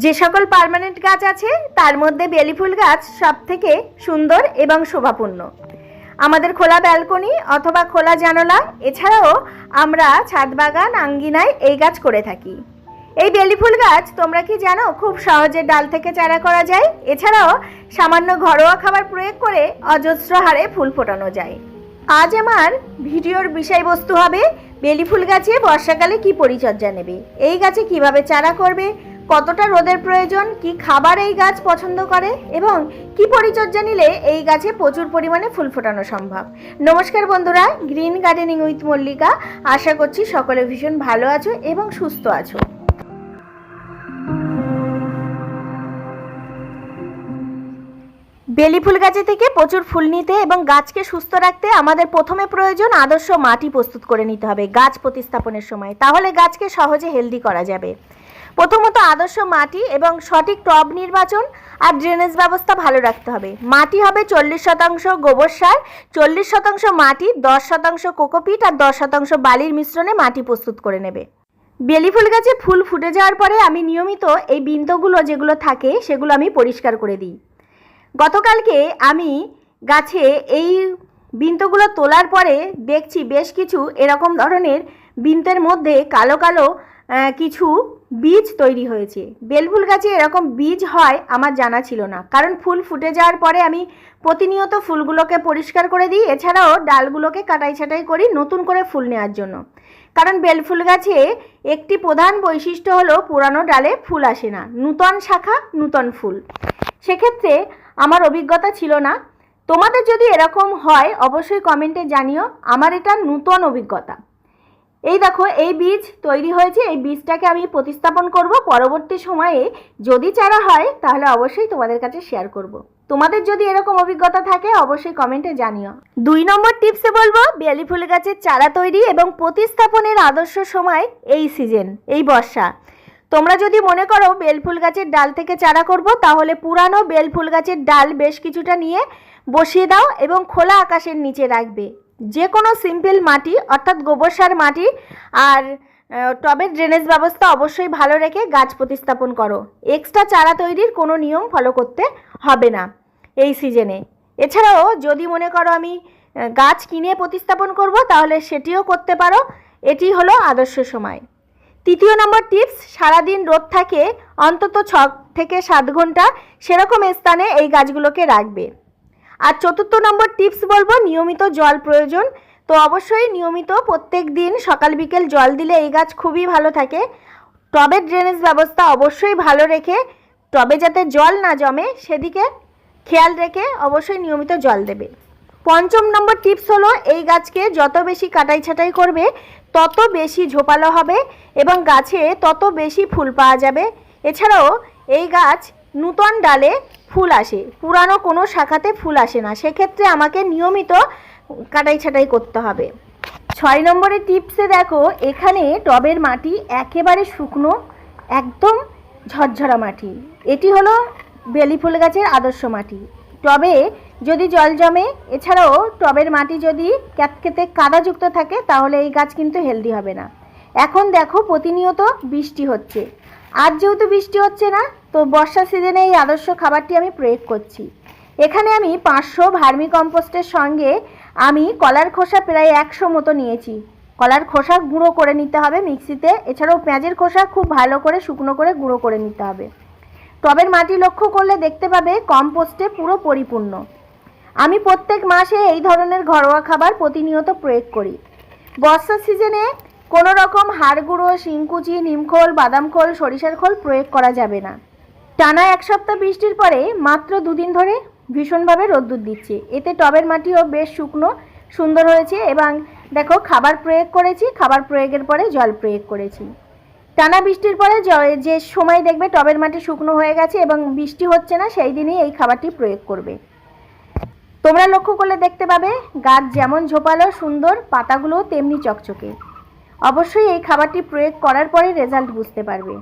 যে সকল পার্মানেন্ট গাছ আছে, তার মধ্যে বেলি ফুল গাছ সব থেকে সুন্দর এবং শোভাপূর্ণ। আমাদের খোলা ব্যালকনি অথবা খোলা জানলা, এছাড়াও আমরা ছাদ বাগান, আঙ্গিনায় এই গাছ করে থাকি। এই বেলি ফুল গাছ তোমরা কি জানো, খুব সহজে ডাল থেকে চারা করা যায়। এছাড়াও সামান্য ঘরোয়া খাবার প্রয়োগ করে অজস্র হারে ফুল ফোটানো যায়। আজ আমার ভিডিওর বিষয়বস্তু হবে, বেলি ফুল গাছে বর্ষাকালে কি পরিচর্যা নেবে? এই গাছে কীভাবে চারা করবে? কতটা রোদের প্রয়োজন? কি খাবার এই গাছ পছন্দ করে? এবং কি পরিচর্যা নিলে এই গাছে প্রচুর পরিমাণে ফুল ফোটানো সম্ভব? নমস্কার বন্ধুরা, গ্রিন গার্ডেনিং উইথ মল্লিকা। আশা করছি সকলে ভীষণ ভালো আছো এবং সুস্থ আছো। বেলি ফুল গাছে থেকে প্রচুর ফুল নিতে এবং গাছকে সুস্থ রাখতে আমাদের প্রথমে প্রয়োজন আদর্শ মাটি প্রস্তুত করে নিতে হবে গাছ প্রতিস্থাপনের সময়। তাহলে গাছকে সহজে হেলদি করা যাবে। প্রথমত আদর্শ মাটি এবং সঠিক টব নির্বাচন আর ড্রেনেজ ব্যবস্থা ভালো রাখতে হবে। মাটি হবে চল্লিশ শতাংশ গোবর সার, চল্লিশ শতাংশ মাটি, দশ শতাংশ কোকোপিট আর দশ শতাংশ বালির মিশ্রণে মাটি প্রস্তুত করে নেবে। বেলি ফুল গাছে ফুল ফুটে যাওয়ার পরে আমি নিয়মিত এই বিন্দুগুলো যেগুলো থাকে সেগুলো আমি পরিষ্কার করে দিই। গতকালকে আমি গাছে এই বিন্তগুলো তোলার পরে দেখছি বেশ কিছু এরকম ধরনের বিন্তের মধ্যে কালো কালো কিছু বীজ তৈরি হয়েছে। বেলফুল গাছে এরকম বীজ হয় আমার জানা ছিল না। কারণ ফুল ফুটে যাওয়ার পরে আমি প্রতিনিয়ত ফুলগুলোকে পরিষ্কার করে দিই। এছাড়াও ডালগুলোকে কাটাই ছাটাই করি নতুন করে ফুল নেওয়ার জন্য। কারণ বেলফুল গাছে একটি প্রধান বৈশিষ্ট্য হলো পুরানো ডালে ফুল আসে না। নূতন শাখা, নূতন ফুল। সেক্ষেত্রে আমার অভিজ্ঞতা ছিল না। তোমাদের যদি এরকম হয়, অবশ্যই কমেন্টে জানিও। আমার এটা নূতন অভিজ্ঞতা। এই দেখো, এই বীজ তৈরি হয়েছে, এই বীজটাকে আমি প্রতিস্থাপন করব। পরবর্তী সময়ে যদি চারা হয়, তাহলে অবশ্যই তোমাদের কাছে শেয়ার করব। তোমাদের যদি এরকম অভিজ্ঞতা থাকে, অবশ্যই কমেন্টে জানিও। দুই নম্বর টিপসে বলব, বেলি ফুল গাছের চারা তৈরি এবং প্রতিস্থাপনের আদর্শ সময় এই সিজন এই বর্ষা। তোমরা যদি মনে করো বেলফুল গাছের ডাল থেকে চারা করব, তাহলে পুরানো বেলফুল গাছের ডাল বেশ কিছুটা নিয়ে বসিয়ে দাও এবং খোলা আকাশের নিচে রাখবে। যে কোনো সিম্পল মাটি, অর্থাৎ গোবর সার মাটি আর টবের ড্রেনেজ ব্যবস্থা অবশ্যই ভালো রেখে গাছ প্রতিস্থাপন করো। এক্সট্রা চারা তৈরির কোনো নিয়ম ফলো করতে হবে না এই সিজনে এছাড়াও যদি মনে করো আমি গাছ কিনে প্রতিস্থাপন করব, তাহলে সেটিও করতে পারো। এটি হলো আদর্শ সময়। তৃতীয় নম্বর টিপস সারাদিন রোদ থাকে, অন্তত ছ থেকে সাত ঘণ্টা সেরকম স্থানে এই গাছগুলোকে রাখবে। আর চতুর্থ নম্বর টিপস বলব, নিয়মিত জল প্রয়োজন। তো অবশ্যই নিয়মিত প্রত্যেক দিন সকাল বিকেল জল দিলে এই গাছ খুবই ভালো থাকে। টবের ড্রেনেজ ব্যবস্থা অবশ্যই ভালো রেখে, টবে যাতে জল না জমে সেদিকে খেয়াল রেখে অবশ্যই নিয়মিত জল দেবে। পঞ্চম নম্বর টিপস হলো, এই গাছকে যত বেশি কাটাই ছাটাই করবে, তত বেশি ঝোপালো হবে এবং গাছে তত বেশি ফুল পাওয়া যাবে। এছাড়াও এই গাছ নূতন ডালে ফুল আসে। পুরানো কোনো শাখাতে ফুল আসে না। সেক্ষেত্রে আমাকে নিয়মিত কাটাই ছাটাই করতে হবে। ছয় নম্বরে টিপসে দেখো, এখানে টবের মাটি একেবারে শুকনো, একদম ঝরঝরা মাটি। এটি হলো বেলি ফুল গাছের আদর্শ মাটি। টবে যদি জল জমে, এছাড়াও টবের মাটি যদি ক্যাতকেতে কাদাযুক্ত থাকে, তাহলে এই গাছ কিন্তু হেলদি হবে না। এখন দেখো, প্রতিনিয়ত বৃষ্টি হচ্ছে। আজ যেহেতু বৃষ্টি হচ্ছে না তো বর্ষা সিজনে এই আদর্শ খাবারটি আমি প্রয়োগ করছি। এখানে আমি পাঁচশো ভার্মি কম্পোস্টের সঙ্গে আমি কলার খোসা প্রায় একশো মতো নিয়েছি। কলার খোসা গুঁড়ো করে নিতে হবে মিক্সিতে, এছাড়াও পেঁয়াজের খোসা খুব ভালো করে শুকনো করে গুঁড়ো করে নিতে হবে। টবের মাটি লক্ষ্য করলে দেখতে পাবে কম্পোস্টে পুরো পরিপূর্ণ। আমি প্রত্যেক মাসে এই ধরনের ঘরোয়া খাবার প্রতিনিয়ত প্রয়োগ করি। বর্ষার সিজনে কোনো রকম হাড় গুঁড়ো, শিংকুচি, নিমখোল বাদাম খোল সরিষার খোল প্রয়োগ করা যাবে না। টানা এক সপ্তাহ বৃষ্টির পরে মাত্র দুদিন ধরে ভীষণভাবে রোদ্দুর দিচ্ছে। এতে টবের মাটিও বেশ শুকনো, সুন্দর হয়েছে এবং দেখো, খাবার প্রয়োগ করেছি, খাবার প্রয়োগের পরে জল প্রয়োগ করেছি। টানা বৃষ্টির পরে যে সময় দেখবে টবের মাটি শুকনো হয়ে গেছে এবং বৃষ্টি হচ্ছে না, সেই দিনই এই খাবারটি প্রয়োগ করবে। তোমরা লক্ষ্য করলে দেখতে পাবে, গাছ যেমন ঝোপালো, সুন্দর পাতাগুলো তেমনি চকচকে। অবশ্যই এই খাবারটি প্রয়োগ করার পরে রেজাল্ট বুঝতে পারবে।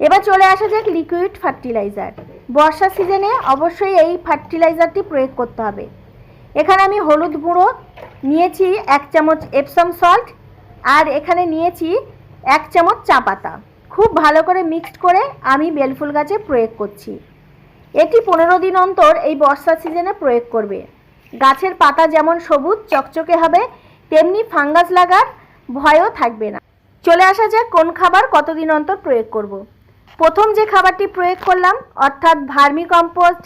এবার চলে আসা যাক লিকুইড ফার্টিলাইজার বর্ষা সিজনে অবশ্যই এই ফার্টিলাইজারটি প্রয়োগ করতে হবে। এখানে আমি হলুদ গুঁড়ো, নিয়েছি এক চামচ এপসম সল্ট আর এখানে নিয়েছি এক চামচ চা পাতা। খুব ভালো করে মিক্সড করে আমি বেলফুল গাছে প্রয়োগ করছি। এটি পনেরো দিন অন্তর এই বর্ষা সিজনে প্রয়োগ করবে। গাছের পাতা যেমন সবুজ, চকচকে হবে, তেমনি ফাঙ্গাস লাগার ভয়ও থাকবে না। চলে আসা যাক কোন খাবার কতদিন অন্তর প্রয়োগ করব। প্রথম যে খাবারটি প্রয়োগ করলাম, অর্থাৎ ভার্মি কম্পোস্ট,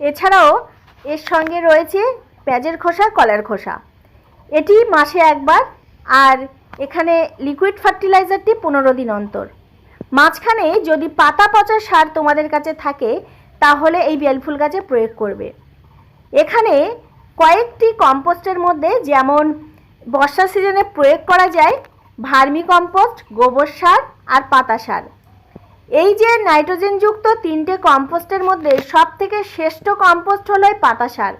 এছাড়াও এর সঙ্গে রয়েছে পেঁয়াজের খোসা, কলার খোসা। এটি মাসে একবার আর এখানে লিকুইড ফার্টিলাইজারটি পনেরো দিন অন্তর। মাঝখানে যদি পাতা পচা সার তোমাদের কাছে থাকে, তাহলে এই বেলফুল গাছে প্রয়োগ করবে। এখানে কয়েকটি কম্পোস্টের মধ্যে যেমন বর্ষা সিজনে প্রয়োগ করা যায়, ভার্মি কম্পোস্ট, গোবর সার আর পাতা সার। এই যে নাইট্রোজেনযুক্ত তিনটে কম্পোস্টের মধ্যে সব থেকে শ্রেষ্ঠ কম্পোস্ট হলো এই পাতা সার।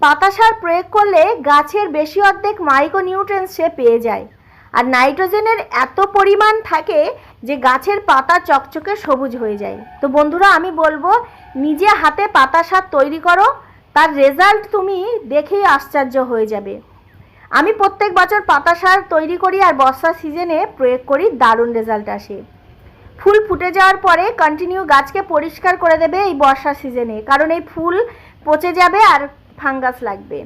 পাতা সার প্রয়োগ করলে গাছের বেশি অর্ধেক মাইক্রো নিউট্রেন্স সে পেয়ে যায়। আর নাইট্রোজেনের এত পরিমাণ থাকে যে গাছের পাতা চকচকে সবুজ হয়ে যায়। তো বন্ধুরা, আমি বলব, নিজে হাতে পাতা সার তৈরি করো, তার রেজাল্ট তুমি দেখেই আশ্চর্য হয়ে যাবে। আমি প্রত্যেক বছর পাতা সার তৈরি করি আর বর্ষা সিজনে প্রয়োগ করি, দারুণ রেজাল্ট আসে। ফুল ফুটে যাওয়ার পরে কন্টিনিউ গাছকে পরিষ্কার করে দেবে এই বর্ষা সিজনে কারণ এই ফুল পচে যাবে আর ফাঙ্গাস লাগবে।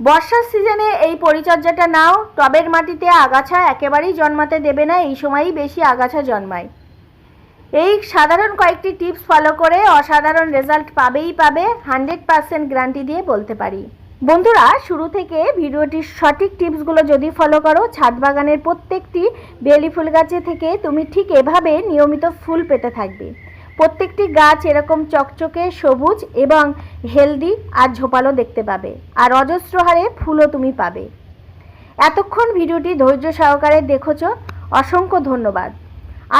বর্ষার সিজনে এই পরিচর্যাটা নাও। টবের মাটিতে আগাছা একেবারেই জন্মাতে দেবে না, এই সময়ই বেশি আগাছা জন্মায়। এই সাধারণ কয়েকটি টিপস ফলো করে অসাধারণ রেজাল্ট পাবেই পাবে হান্ড্রেড পার্সেন্ট গ্যারান্টি দিয়ে বলতে পারি। বন্ধুরা, শুরু থেকে ভিডিওটির সঠিক টিপসগুলো যদি ফলো করো ছাদ বাগানের প্রত্যেকটি বেলি ফুল গাছে থেকে তুমি ঠিক এভাবে নিয়মিত ফুল পেতে থাকবে। প্রত্যেকটি গাছ এরকম চকচকে, সবুজ এবং হেলদি আর ঝোপালো দেখতে পাবে, আর অজস্র হারে ফুলও তুমি পাবে। এতক্ষণ ভিডিওটি ধৈর্য সহকারে দেখেছ, অসংখ্য ধন্যবাদ।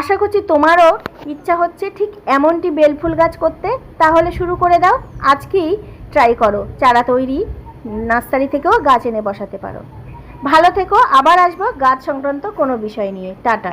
আশা করছি তোমারও ইচ্ছা হচ্ছে ঠিক এমনটি বেলফুল গাছ করতে। তাহলে শুরু করে দাও, আজকেই ট্রাই করো, চারা তৈরি নার্সারি থেকেও গাছ এনে বসাতে পারো। ভালো থেকো, আবার আসব গাছ সংক্রান্ত কোনো বিষয় নিয়ে। টাটা।